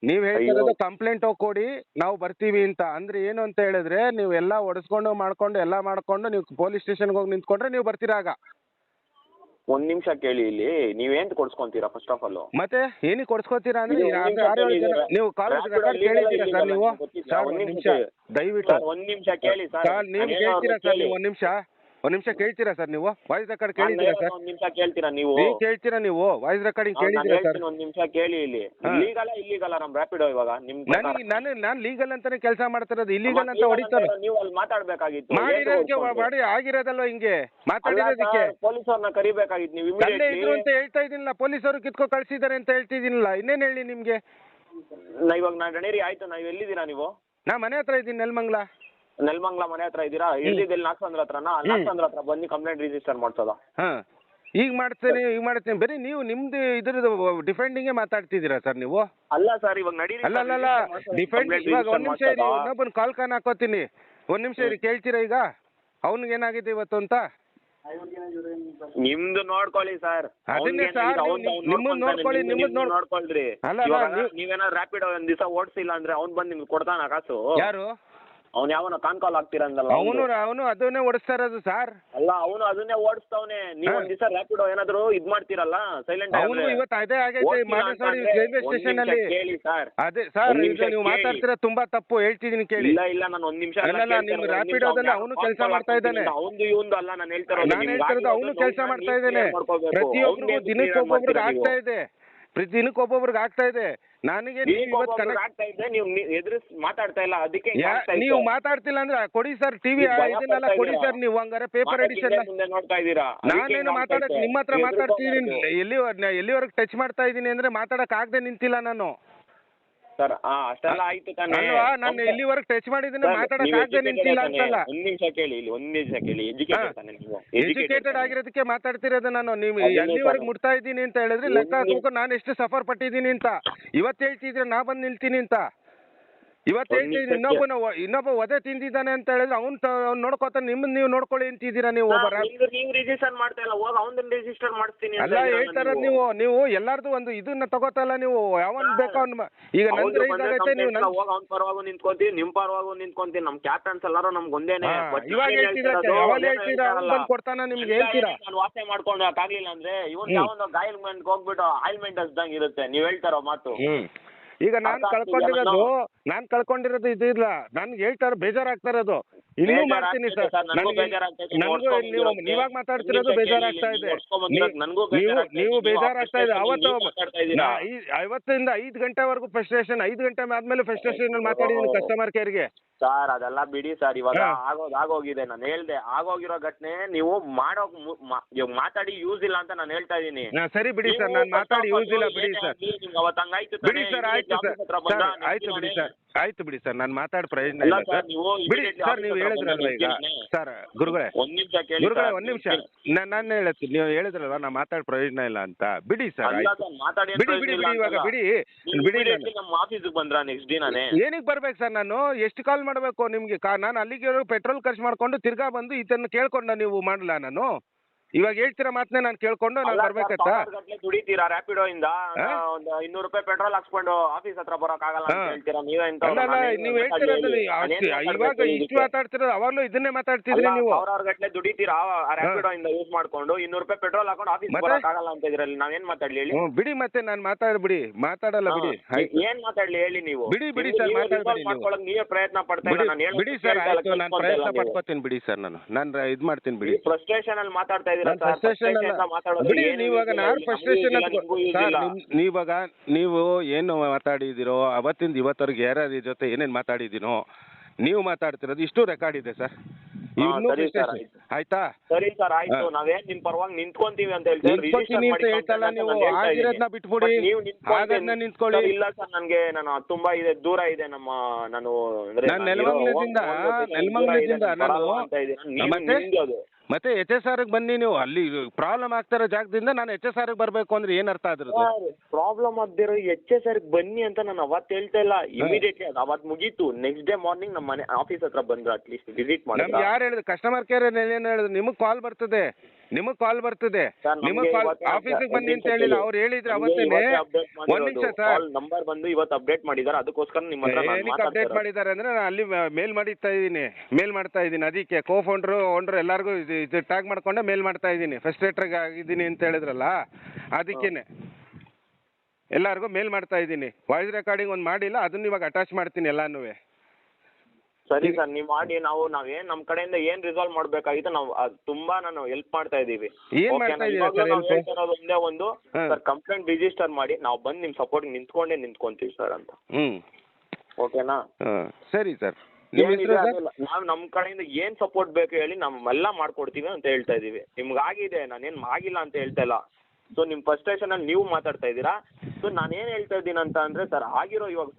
S1: ನೀವು ಹೇಳ್ತಿರೋದು ಕಂಪ್ಲೇಂಟ್ ಕೊಡಿ ನಾವು ಬರ್ತೀವಿ ಅಂತ. ಅಂದ್ರೆ ಏನು ಅಂತ ಹೇಳಿದ್ರೆ ನೀವು ಎಲ್ಲ ಒಡಿಸ್ಕೊಂಡು ಮಾಡ್ಕೊಂಡು ಎಲ್ಲ ಮಾಡ್ಕೊಂಡು ನೀವು ಪೊಲೀಸ್ ಸ್ಟೇಷನ್ಗೆ ಹೋಗಿ ನಿಂತ್ಕೊಂಡ್ರೆ ನೀವು ಬರ್ತೀರಾಗ
S2: ಒಂದ್ ನಿಮಿಷ ಕೇಳಿ ಇಲ್ಲಿ. ನೀವೇನ್ ಕೊಡ್ಸ್ಕೊಂತೀರಾ ಫಸ್ಟ್ ಆಫ್ ಆಲ್
S1: ಮತ್ತೆ ಏನಿ ಕೊಡ್ಸ್ಕೊತೀರಾ ಅಂದ್ರೆ
S2: ಇದು ಒಂದ್ ನಿಮಿಷ
S1: ಹೇಳಿದ್ದಾರೆ?
S2: ಕೇಳಿ
S1: ನೀವು ಕಾಲೇಜ್ ಕೇಳಿದ್ದೀರಾ ಸರ್ ನೀವು?
S2: ಗೊತ್ತಿಲ್ಲ.
S1: ಸರ್
S2: ಒಂದ್
S1: ಒಂದು
S2: ನಿಮಿಷ
S1: ನಿಮಿಷ. ದಯವಿಟ್ಟು.
S2: ಒಂದ್ ನಿಮಿಷ ಕೇಳಿ ಸರ್.
S1: ಸರ್ ನೀವು ಕೇಳ್ತೀರಾ ಸರ್ ನೀವು ಒಂದು ನಿಮಿಷ? ಒಂದು ನಿಮಿಷ ಕೇಳ್ತೀರಾ ಸರ್ ನೀವು? ವಾಯ್ಸ್ ರೆಕಾರ್ಡ್ ಕೇಳಿದ್ದೀರಾ ಸರ್?
S2: ಒಂದ್ ನಿಮಿಷ ಕೇಳ್ತೀರಾ ನೀವು?
S1: ನೀವು ಕೇಳ್ತೀರಾ ನೀವು? ವಾಯ್ಸ್ ರೆಕಾರ್ಡಿಂಗ್ ಕೇಳಿದ್ದೀರಾ ಸರ್?
S2: ಒಂದ್ ನಿಮಿಷ ಕೇಳಿ ಇಲ್ಲಿ. ಲೀಗಲ ಇಲ್ಲಿಗಲ ನಮ್ ರಾಪಿಡೋ ಇವಾಗ? ನಿಮ್ ನಾನು
S1: ನನಗೆ ನಾನು ನಾನು ಲೀಗಲ್ ಅಂತಾನೆ ಕೆಲಸ ಮಾಡ್ತಿರೋದು. ಇಲ್ಲಿಗಲ್ ಅಂತ ಹೊಡಿತಾರೆ.
S2: ನೀವು ಅಲ್ಲಿ ಮಾತಾಡ್ಬೇಕಾಗಿತ್ತು.
S1: ಮಾಡಿರೋದಕ್ಕೆ ಮಾಡಿ ಆಗಿರೋದಲ್ವ ಹಿಂಗೆ? ಮಾತಾಡಿರೋದಕ್ಕೆ?
S2: ಪೊಲೀಸ್ ಅವರನ್ನ ಕರಿಬೇಕಾಗಿತ್ತು ನೀವು
S1: ತಂದೆ ಇದ್ರು ಅಂತ ಹೇಳ್ತಾ ಇದೀನಿಲ್ಲ ಪೊಲೀಸರು ಕಿತ್ಕೊ ಕಳ್ಸಿದ್ದಾರೆ ಅಂತ ಹೇಳ್ತಿದ್ದೀನಿಲ್ಲ ಇನ್ನೇನು ಹೇಳಿ ನಿಮಗೆ?
S2: ಇವಾಗ ನಾ ಗಣೇರಿ ಆಯ್ತು ನಾವು ಎಲ್ಲಿದ್ದೀರಾ ನೀವು?
S1: ನಾ ಮನೆ ಹತ್ರ ಇದ್ದೀನಿ ನೆಲಮಂಗ್ಲ.
S2: ನೆಲಮಂಗ್ಲ ಮನೆ ಹತ್ರ ಇದ್ದೀರಾ? ಇಳ್ದಿದ್ದಲ್ಲಿ ನಾಗಸಂದ್ರ ಹತ್ರನಾ? ನಾಗಸಂದ್ರ ಹತ್ರ ಬನ್ನಿ ಕಂಪ್ಲೇಂಟ್ ರಿಜಿಸ್ಟರ್ ಮಾಡ್ಸೋದ.
S1: ಹಾಂ. ಈಗ ಮಾಡ್ತೀನಿ ಈಗ ಮಾಡ್ತೀನಿ. ಬರೀ ನೀವು ನಿಮ್ದು ಇದ್ರದ್ದು ಡಿಫೆಂಡಿಂಗೇ ಮಾತಾಡ್ತಿದ್ದೀರಾ ಸರ್ ನೀವು?
S2: ಅಲ್ಲ ಸರ್ ಇವಾಗ ನಡೀರಿ
S1: ಅಲ್ಲ ಅಲ್ಲ ಅಲ್ಲ. ಡಿಫೆಂಡ್ ಇವಾಗ ಒಂದು ನಿಮಿಷ ಇರಿ ಇನ್ನೊಬ್ಬನ ಕಾಲ್ ಕಾನ್ ಹಾಕೋತೀನಿ. ಒಂದು ನಿಮಿಷ ಇರಿ ಕೇಳ್ತೀರಾ ಈಗ? ಅವ್ನಿಗೆ ಏನಾಗಿದೆ ಇವತ್ತು ಅಂತ?
S2: ನಿಮ್ದು ನೋಡ್ಕೊಳ್ಳಿ ಸರ್.
S1: ಅದನ್ನೇ ಸರ್ ನಿಮ್ಮನ್ನ ನೋಡ್ಕೊಳ್ಳಿ, ನಿಮ್ಮನ್ನ ನೋಡ್-
S2: ನೋಡ್ಕೊಳ್ರಿ.
S1: ಅಲ್ಲ, ನೀವು-
S2: ನೀವೇನಾದ್ರು ರ್ಯಾಪಿಡ್ ಒಂದ್ ದಿವಸ ಓಡಿಸಿಲ್ಲ ಅಂದ್ರೆ ಅವ್ನ್ ಬಂದು ನಿಮ್ಗೆ ಕೊಡ್ತಾನ ಕಾಸು
S1: ಯಾರು?
S2: ಅವ್ನ್ ಯಾವನ ಕಾನ್ ಕಾಲ್ ಆಗ್ತೀರಂದಲ್ಲ
S1: ಅವನು. ಅವನು ಅದನ್ನೇ ಓಡಿಸ್ತಾ ಇರೋದು ಸರ್.
S2: ಅಲ್ಲ ಅವನು ಅದನ್ನೇ ಓಡಿಸ್ತಾವನೆ. ನೀವು. ಒಂದ್ ದಿವಸ ರ್ಯಾಪಿಡ್ ಏನಾದ್ರು ಇದ್ ಮಾಡ್ತೀರಲ್ಲ ಸೈಲೆಂಟ್
S1: ಅವನು ಇವತ್ತು ಅದೇ ಆಗೈತೆ ಮಾತಾಡಿ ರೈಲ್ವೆ ಸ್ಟೇಷನ್ ಅಲ್ಲಿ.
S2: ಕೇಳಿ ಸರ್.
S1: ಅದೇ ಸರ್ ನೀವು ಮಾತಾಡ್ತೀರ ತುಂಬಾ ತಪ್ಪು ಹೇಳ್ತಿದೀನಿ ಕೇಳಿ.
S2: ಇಲ್ಲ ಇಲ್ಲ ನಾನು ಒಂದ್ ನಿಮಿಷ
S1: ಅಲ್ಲ, ನೀವು ರಾಪಿಡ್ ರಾಪಿಡೋದಲ್ಲಿ ಅವನು ಕೆಲಸ ಮಾಡ್ತಾ ಇದ್ದಾನೆ.
S2: ಅವನು ಇವಂದು ಅಲ್ಲ ನಾನು ಹೇಳ್ತಾ
S1: ನಾನು ಹೇಳ್ತಿರೋದು ಅವನು ಕೆಲಸ ಮಾಡ್ತಾ ಇದ್ದಾನೆ. ಪ್ರತಿಯೊಬ್ಬರಿಗೂ ದಿನಕ್ಕೆ ಒಬ್ಬೊಬ್ರಿಗೆ ಆಗ್ತಾ ಇದೆ. ಪ್ರತಿ ದಿನಕ್ಕೆ ಒಬ್ಬೊಬ್ರಿಗೆ ಆಗ್ತಾ ಇದೆ. ನನಗೆ
S2: ಆಗ್ತಾ ಇದ್ದೆ ನೀವು ಎದುರಿಸ್ ಮಾತಾಡ್ತಾ ಇಲ್ಲ ಅದಕ್ಕೆ
S1: ನೀವು ಮಾತಾಡ್ತಿಲ್ಲ ಅಂದ್ರೆ ಕೊಡಿ ಸರ್ ಟಿವಿ ಇದನ್ನೆಲ್ಲ ಕೊಡಿ ಸರ್ ನೀವು ಹಂಗಾರೆ ಪೇಪರ್ ಎಡಿಷನ್
S2: ನೋಡ್ತಾ ಇದ್ದೀರಾ?
S1: ನಾನೇನು ಮಾತಾಡಕ್. ನಿಮ್ಮ ಹತ್ರ
S2: ಮಾತಾಡ್ತೀನಿ.
S1: ಎಲ್ಲಿ ಎಲ್ಲಿವರೆಗೆ ಟಚ್ ಮಾಡ್ತಾ ಇದ್ದೀನಿ ಅಂದ್ರೆ ಮಾತಾಡಕ್ ಆಗದೆ ನಿಂತಿಲ್ಲ ನಾನು.
S2: ಸರ್ ಆ ಅಷ್ಟೆಲ್ಲ ಆಯ್ತು ತಾನೇ.
S1: ಅಲ್ವಾ ನಾನು ಇಲ್ಲಿವರೆಗೆ ಟಚ್ ಮಾಡಿದ್ದೀನಿ
S2: ಸರ್,
S1: ಮಾತಾಡಕ್
S2: ನೀವು
S1: ಆಗದೆ
S2: educated
S1: ನಿಂತಿಲ್ಲ
S2: ತಾನೇ?
S1: ಅಂತಲ್ಲ.
S2: ಒಂದ್ ನಿಮಿಷ ಕೇಳಿ ಇಲ್ಲಿ ಒಂದ್ ನಿಮಿಷ ಕೇಳಿ. ಎಜುಕೇಟೆಡ್ ತಾನೆ ನೀವು?
S1: ಎಜುಕೇಟೆಡ್? ಆಗಿರೋದಕ್ಕೆ ಮಾತಾಡ್ತಿರೋದು ನಾನು. ನೀವು
S2: ಅದನ್ನೇ
S1: ಎಲ್ಲಿವರೆಗೆ
S2: ಸರ್.
S1: ಮುಟ್ತಾ ಇದ್ದೀನಿ ಅಂತ ಹೇಳಿದ್ರೆ ಲೆಕ್ಕ ಹಾಕ್ಬೇಕು ನಾನು ಎಷ್ಟು ಸಫರ್ ಪಟ್ಟಿದ್ದೀನಿ ಅಂತ. ಇವತ್ತು ಹೇಳ್ತಿದ್ರೆ ನಾ ಬಂದು ನಿಲ್ತೀನಿ ಅಂತ. ಇವತ್ತು
S2: ಹೇಳ್ತೀನಿ
S1: ಇನ್ನೊಬ್ಬನ ಇನ್ನೊಬ್ಬ ಒದೆ ತಿಂದಿದ್ದಾನೆ ಅಂತ ಹೇಳಿದ್ರೆ ಅವ್ನ್ ತ- ಅವ್ನ್ ನೋಡ್ಕೊತ ನಿಮ್ಮನ್ನ ನೀವು ನೋಡ್ಕೊಳ್ಳಿ ಅಂತಿದ್ದೀರಾ ನೀವು
S2: ಒಬ್ಬರ ನೀವು ರಿಜಿಸ್ಟರ್ ಮಾಡ್ತಾ ಇಲ್ಲ ಹೋಗ ಅವನನ್ನ ರಿಜಿಸ್ಟರ್ ಮಾಡ್ತೀನಿ ಅಂತ
S1: ಅಲ್ಲ
S2: ಹೇಳಿದ್ರಲ್ಲ
S1: ಹೇಳ್ತಾರ
S2: ನೀವು.
S1: ನೀವು ಎಲ್ಲಾರ್ದು ಒಂದು ಇದನ್ನ ತಗೋತಲ್ಲ ನೀವು ಯಾವನ್ ಬೇಕೋ ಅವ್ನ ಈಗ
S2: ನಮ್
S1: ಪರವಾಗಿ ರೈಸ್ ಆಗೈತೆ ನೀವು
S2: complaints
S1: ನನ್
S2: ಹೋಗ್ ಅವ್ನ್ ಪರವಾಗೂ ನಿಂತ್ಕೊಂತೀವಿ ನಿಮ್ ಪರವಾಗೂ ನಿಂತ್ಕೊಂತೀವಿ ನಮ್ ಕ್ಯಾಪ್ಟನ್ಸ್ ಎಲ್ಲಾರು ನಮ್ಗೆ ಒಂದೇನೆ
S1: ಹಾ,
S2: but
S1: ಇವಾಗ ಹೇಳ್ತೀರಾ
S2: ಹೇಳ್ತಿರೋದು,
S1: ಯಾವಾಗ ಹೇಳ್ತೀರಾ ಅವ್ನು
S2: ಹೇಳ್ತಾರಲ್ಲ.
S1: ಬಂದು ಕೊಡ್ತಾನ ನಿಮ್ಗೆ ಹೇಳ್ತೀರಾ
S2: ನಾನು ವಾಸನೆ ಮಾಡ್ಕೊಂಡು ಆಗ್ಲಿಲ್ಲ ಅಂದ್ರೆ ಇವನ್
S1: ಹ್ಮ್.
S2: ಯಾವೊಂದು ಗಾಯಲ್ಮೆಂಟ್ ಹೋಗ್ಬಿಟ್ಟು ಆಯಿಲ್ಮೆಂಟ್ ಹಚ್ಚದಂಗ್ ಇರುತ್ತೆ ನೀವ್ ಹೇಳ್ತಾರೋ ಮಾತು
S1: ಈಗ ನಾನು
S2: ಅರ್ಥ
S1: ಕಳ್ಕೊಂಡಿರೋದು
S2: ನಾನು?
S1: ನಾನು ಕಳ್ಕೊಂಡಿರೋದು ಇದಿಲ್ಲ ನನ್ಗೆ ಹೇಳ್ತಾರ ಬೇಜಾರಾಗ್ತಾ ಇರೋದು ಇನ್ನೂ
S2: ಬೇಜಾರ್
S1: ಮಾಡ್ತೀನಿ ಸರ್.
S2: ನನಗೂ
S1: ನೀವು. ನೀವಾಗ ಮಾತಾಡ್ತಿರೋದು ಬೇಜಾರಾಗ್ತಾ ಇದೆ. ನೀವು ನೀವು ಬೇಜಾರಾಗ್ತಾ ಇದೆ. ಅವತ್ತು ಐವತ್ತರಿಂದ ಐದು ಗಂಟೆವರೆಗೂ ಫ್ರಸ್ಟ್ರೇಷನ್ ಐದು ಗಂಟೆ ಆದ್ಮೇಲೆ ಫ್ರಸ್ಟ್ರೇಷನ್ ಮಾತಾಡಿದ್ದೀನಿ
S2: ಮಾತಾಡಿದೀನಿ
S1: ಕಸ್ಟಮರ್ ಕೇರ್ಗೆ
S2: ಸರ್ ಅದೆಲ್ಲ ಬಿಡಿ ಸರ್. ಇವಾಗ ಆಗೋದು ಆಗೋಗಿದೆ. ನಾನು ಹೇಳ್ದೆ ಆಗೋಗಿರೋ ಘಟನೆ ನೀವು ಮಾಡೋ ಮಾತಾಡಿ ಯೂಸ್ ಇಲ್ಲ ಅಂತ ನಾನು ಹೇಳ್ತಾ ಇದೀನಿ.
S1: ಹಾ, ಸರಿ ಬಿಡಿ ಸರ್. ನಾನು ಮಾತಾಡಿ ಯೂಸ್ ಇಲ್ಲ ಬಿಡಿ ಸರ್.
S2: ಅವತ್ತು ಹಂಗಾಯ್ತು
S1: ಬಿಡಿ ಸರ್ ಆಯ್ತು ಸರ್. ಆಯ್ತು ಬಿಡಿ ಸರ್. ಆಯ್ತು ಬಿಡಿ ಸರ್ ನಾನು ಮಾತಾಡ ಪ್ರಯೋಜನ ಇಲ್ಲ
S2: ಸರ್, ನೀವು
S1: ಬಿಡಿ
S2: immediately
S1: ಸರ್ ನೀವು
S2: office ಹತ್ರ
S1: ಹೇಳಿದ್ರಲ್ವ ಈಗ. ಸರ್ ಗುರುಗಳೇ
S2: ಒಂದ್ ನಿಮಿಷ ಕೇಳಿ
S1: ಗುರುಗಳೇ ಒಂದ್ ನಿಮಿಷ.
S2: ನಾನು
S1: ನಾನು ಹೇಳ್ತೀನಿ ನೀವು ಹೇಳಿದ್ರಲ್ಲ ನಾ ಮಾತಾಡ ಪ್ರಯೋಜನ ಇಲ್ಲ ಅಂತ. ಬಿಡಿ ಸರ್
S2: ಅಲ್ಲ
S1: ಆಯ್ತು.
S2: ಸರ್, ಮಾತಾಡಿ
S1: ಬಿಡಿ ಬಿಡಿ ಬಿಡಿ ಇವಾಗ ಬಿಡಿ. ಬಿಡಿ ನಾನು
S2: ನಮ್ಮ ಆಫೀಸಿಗೆ ಬಂದ್ರ ನೆಕ್ಸ್ಟ್ ದಿನಾನೇ?
S1: ಏನಕ್ಕೆ ಬರ್ಬೇಕು ಸರ್ ನಾನು? ಎಷ್ಟು ಕಾಲ್ ಮಾಡಬೇಕು ನಿಮಗೆ? ಕಾ ನಾನು ಅಲ್ಲಿಗೆ ಪೆಟ್ರೋಲ್ ಖರ್ಚು ಮಾಡ್ಕೊಂಡು ತಿರ್ಗಾ ಬಂದು ಇದನ್ನು ಕೇಳ್ಕೊಂಡ ನೀವು ಮಾಡಲ್ಲ ನಾನು? ಇವಾಗ ಹೇಳ್ತಿರೋ ಮಾತನ್ನ ನಾನು ಕೇಳ್ಕೊಂಡು ನಾನು ಬರ್ಬೇಕತ್ತಾ?
S2: ಗಂಟೆ ದುಡಿತೀರಾ ರ್ಯಾಪಿಡೋ ಇಂದ? ಒಂದು ಇನ್ನೂರು ರೂಪಾಯಿ ಪೆಟ್ರೋಲ್ ಹಾಕ್ಸ್ಕೊಂಡು ಆಫೀಸ್ ಹತ್ರ ಬರೋಕ್ ಆಗಲ್ಲ ಅಂತ. ಹೇಳ್ತೀರಾ ನೀವೇ
S1: ಅಲ್ಲ ನೀವು ಹೇಳ್ತಿರೋದು ಇವಾಗ ಇಷ್ಟು ಮಾತಾಡ್ತಿರೋದು ಅವಾಗಲೂ ಇದನ್ನೇ ಮಾತಾಡ್ತಿದ್ರಿ ನೀವು.
S2: ಸಾವಿರಾರು ಗಟ್ಟಲೆ ದುಡಿತೀರಾ ರ್ಯಾಪಿಡೋ ಇಂದ ಯೂಸ್ ಮಾಡ್ಕೊಂಡು ಇನ್ನೂರು ರೂಪಾಯಿ ಪೆಟ್ರೋಲ್ ಹಾಕೊಂಡು ಆಫೀಸ್
S1: ಬರೋಕ್ಕಾಗಲ್ಲ
S2: ಬರೋಕ್ ಆಗಲ್ಲ ಅಂತ ಇದ್ರಲ್ಲಿ ನಾವೇನ್ ಮಾತಾಡ್ಲಿ ಹೇಳಿ?
S1: ಬಿಡಿ ಮತ್ತೆ ನಾನು ಮಾತಾಡ್ಬಿಡಿ ಮಾತಾಡಲ್ಲ ಬಿಡಿ.
S2: ಹಾ.
S1: ಆಯ್ತು.
S2: ಏನ್ ಮಾತಾಡ್ಲಿ ಹೇಳಿ ನೀವು?
S1: ಬಿಡಿ, ಬಿಡಿ ಸರ್,
S2: ನೀವೇ ಮಾಡ್ಕೊಳ್ಳೋಕೆ
S1: ನೀವು.
S2: ಪ್ರಯತ್ನ ಪಡ್ತಾ ಇಲ್ಲ
S1: ಬಿಡಿ
S2: ನಾನು ಹೇಳಿ
S1: ಬಿಡಿ ಸರ್ ನಾನು ಪ್ರಯತ್ನ ಪಡ್ಕೋತೀನಿ ಬಿಡಿ ಸರ್ ನಾನು. ನಾನು ಇದು ಮಾಡ್ತೀನಿ ಬಿಡಿ.
S2: ಫ್ರಸ್ಟ್ರೇಷನ್ ಅಲ್ಲಿ ಮಾತಾಡ್ತಾ
S1: ನಾನು ಫ್ರಸ್ಟ್ರೇಷನ್
S2: frustration
S1: ಅಲ್ಲ.
S2: ಇಂದ ಮಾತಾಡೋದು
S1: ಬಿಡಿ ನೀವಾಗ ನಾನು ಸರ್ ನೀವು ಏನು ಮಾತಾಡಿದಿರೋ ಅವತ್ತಿಂದ ಇವತ್ತವರೆಗೆ ಯಾರ್ಯಾರ ಜೊತೆ ಏನೇನ್ ಮಾತಾಡಿದೀನೋ ನೀವು ಮಾತಾಡ್ತಿರೋದು ಇಷ್ಟು ರೆಕಾರ್ಡ್ ಇದೆ ಸರ್.
S2: ಹಾ,
S1: ಇನ್ನೂ
S2: ಸರಿ ಸರ್,
S1: frustration. ಆಯ್ತಾ.
S2: ಸರಿ ಸರ್ ಆಯ್ತು.
S1: ಹಾ.
S2: ನಾವೇನ್ ನಿಮ್ ಪರವಾಗಿ ನಿಂತ್ಕೊಂತೀವಿ ಅಂತ ಹೇಳ್ತೀವಿ
S1: ನಿಂತ್ಕೊತೀನಿ ಅಂತ ಹೇಳ್ತಲ್ಲ ನೀವು. ಆಗಿರೋದನ್ನ ಬಿಟ್ಬಿಡಿ. ಆಗದ್ನ ನಿಂತ್ಕೊಳ್ಳಿ.
S2: ಇಲ್ಲ ಸರ್ ನನ್ಗೆ ನಾನು ತುಂಬಾ ಇದೆ ದೂರ ಇದೆ ನಮ್ಮ ನಾನು ಅಂದ್ರೆ
S1: ನಾನ್
S2: ನಾನು ಇರೋ
S1: ನೆಲಮಂಗಲದಿಂದ-
S2: one- one location
S1: ನೆಲಮಂಗಲದಿಂದ
S2: ದೂರ ಇದೆ, ನಾನು
S1: ನಾನು-
S2: ಬರಲ್ಲ ಅಂತ ಇದ್ದೀನಿ. ನೀವು-
S1: ಮತ್ತೆ?
S2: ನಿಮ್ದು ಅದು.
S1: ಮತ್ತೆ ಎಚ್ ಎಸ್ ಆರ್ಗೆ ಬನ್ನಿ ನೀವು. ಅಲ್ಲಿ ಪ್ರಾಬ್ಲಮ್ ಆಗ್ತಿರೋ ಜಾಗದಿಂದ ನಾನು ಎಚ್ ಎಸ್ ಆರ್ಗೆ ಬರಬೇಕು ಅಂದ್ರೆ ಏನು ಅರ್ಥ ಅದ್ರದ್ದು
S2: ಪ್ರಾಬ್ಲಮ್ ಆಗ್ದಿರೋ ಎಚ್ ಎಸ್ ಆರ್ ಬನ್ನಿ ಅಂತ ನಾನು ಅವತ್ತು ಹೇಳ್ತಾ ಇಲ್ಲ. ಇಮಿಡಿಯೇಟ್ಲಿ ಅದು ಅವತ್ತು ಮುಗೀತು. ನೆಕ್ಸ್ಟ್ ಡೇ ಮಾರ್ನಿಂಗ್ ನಮ್ಮ ಮನೆ ಆಫೀಸ್ ಹತ್ರ ಬಂದ್ರು ಅಟ್ಲೀಸ್ಟ್ ವಿಸಿಟ್
S1: ನಮ್ಗೆ
S2: ಮಾಡಿದ್ರ.
S1: ಯಾರು ಹೇಳಿದ್ರು? ಕಸ್ಟಮರ್ ಕೇರ್ ಏನು ಹೇಳಿದ್ರು? ನಿಮಗೆ ಕಾಲ್ ಬರ್ತದೆ. ನಿಮಗೆ ಕಾಲ್ ಬರ್ತದೆ.
S2: ಸರ್, ನಮ್ಗೆ
S1: ನಿಮಗೆ ಕಾಲ್
S2: ಇವತ್ತು
S1: ಆಫೀಸಿಗೆ
S2: ಬಂದಿ
S1: ಬನ್ನಿ ಅಂತ
S2: ನಿಮಿಷ
S1: ಹೇಳಿಲ್ಲ
S2: ಕೇಳಿ.
S1: ಅವ್ರು ಹೇಳಿದ್ರು
S2: ನಮ್ಗೆ
S1: ಅವತ್ತೇನೆ.
S2: ಇವತ್ತೇ update
S1: ಒಂದ್ ನಿಮಿಷ
S2: ಮಾಡಿರೋದು.
S1: ಸರ್.
S2: Call ನಂಬರ್ ಬಂದು ಇವತ್ತು ಅಪ್ಡೇಟ್ ಮಾಡಿದಾರೆ ಅದಕ್ಕೋಸ್ಕರ ನಿಮ್ಮ ಹತ್ರ ನಾನು
S1: ಏನಕ್ಕೆ ಅಪ್ಡೇಟ್ ಮಾಡಿದ್ದಾರೆ ಅಂದ್ರೆ ನಾನು ಅಲ್ಲಿ ಮೇಲ್ ಮಾಡಿತಾ ಇದ್ದೀನಿ. ಮೇಲ್ ಮಾಡ್ತಾ ಇದ್ದೀನಿ. ಅದಕ್ಕೆ ಕೋ ಫೌಂಡ್ರು ಎಲ್ಲಾರ್ಗೂ ಎಲ್ಲರಿಗೂ ಇದು ಇದು ಟ್ಯಾಗ್ ಮಾಡ್ಕೊಂಡೆ ಮೇಲ್ ಮಾಡ್ತಾ ಇದ್ದೀನಿ. ಫ್ರಸ್ಟ್ರೇಟ್ರಿಗೆ ಆಗಿದ್ದೀನಿ ಅಂತ ಹೇಳಿದ್ರಲ್ಲ ಅದಕ್ಕೇನೆ. ಎಲ್ಲಾರ್ಗು ಮೇಲ್ ಮಾಡ್ತಾ ಇದ್ದೀನಿ. ವಾಯ್ಸ್ ರೆಕಾರ್ಡಿಂಗ್ ಒಂದ್ ಮಾಡಿಲ್ಲ ಅದನ್ನ ಇವಾಗ ಅಟ್ಯಾಚ್ ಮಾಡ್ತೀನಿ ಎಲ್ಲಾನು
S2: ಸರಿ ಸರ್ ನೀವು ಮಾಡಿ ನಾವು ನಾವೇನು ನಮ್ಮ ಕಡೆಯಿಂದ ಏನ್ ರಿಸಾಲ್ವ್ ಮಾಡ್ಬೇಕಾಗಿತ್ತು ನಾವು ಅದು ತುಂಬಾ ನಾನು ಹೆಲ್ಪ್ ಮಾಡ್ತಾ ಇದ್ದೀವಿ.
S1: ಏನ್ help?
S2: ಒಂದೇ ಒಂದು.
S1: ಹಾ.
S2: ಸರ್ ಕಂಪ್ಲೇಂಟ್ ರಿಜಿಸ್ಟರ್ ಮಾಡಿ ನಾವು ಬಂದು ನಿಮ್ಮ ಸಪೋರ್ಟ್ ನಿಂತ್ಕೊಂಡೇ ನಿಂತ್ಕೊಂತೀವಿ ಸರ್ ಅಂತ.
S1: ಹ್ಞೂ
S2: ಓಕೆನಾ
S1: ಹಾಂ ಸರಿ ಸರ್ ನಿಮ್ಮ
S2: ಏನಿದೆ
S1: ಹೆಸರು ಸರ್
S2: ಅದೆಲ್ಲ. ನಾವು ನಮ್ಮ ಕಡೆಯಿಂದ ಏನು ಸಪೋರ್ಟ್ ಬೇಕು ಹೇಳಿ ನಮ್ಮೆಲ್ಲ ಮಾಡ್ಕೊಡ್ತೀವಿ ಅಂತ ಹೇಳ್ತಾ ಇದ್ದೀವಿ. ನಿಮ್ಗೆ ಆಗಿದೆ ನಾನೇನು ಆಗಿಲ್ಲ ಅಂತ ಹೇಳ್ತಾ ಇಲ್ಲ. ಸೊ ನಿಮ್ಮ ಫಸ್ಟ್ರೇಷನಲ್ಲಿ ನೀವು ಮಾತಾಡ್ತಾ ಇದ್ದೀರಾ? ಸೊ ನಾನೇನು ಹೇಳ್ತಾ ಇದ್ದೀನಿ ಅಂತ ಅಂದ್ರೆ ಸರ್ ಆಗಿರೋ ಇವಾಗ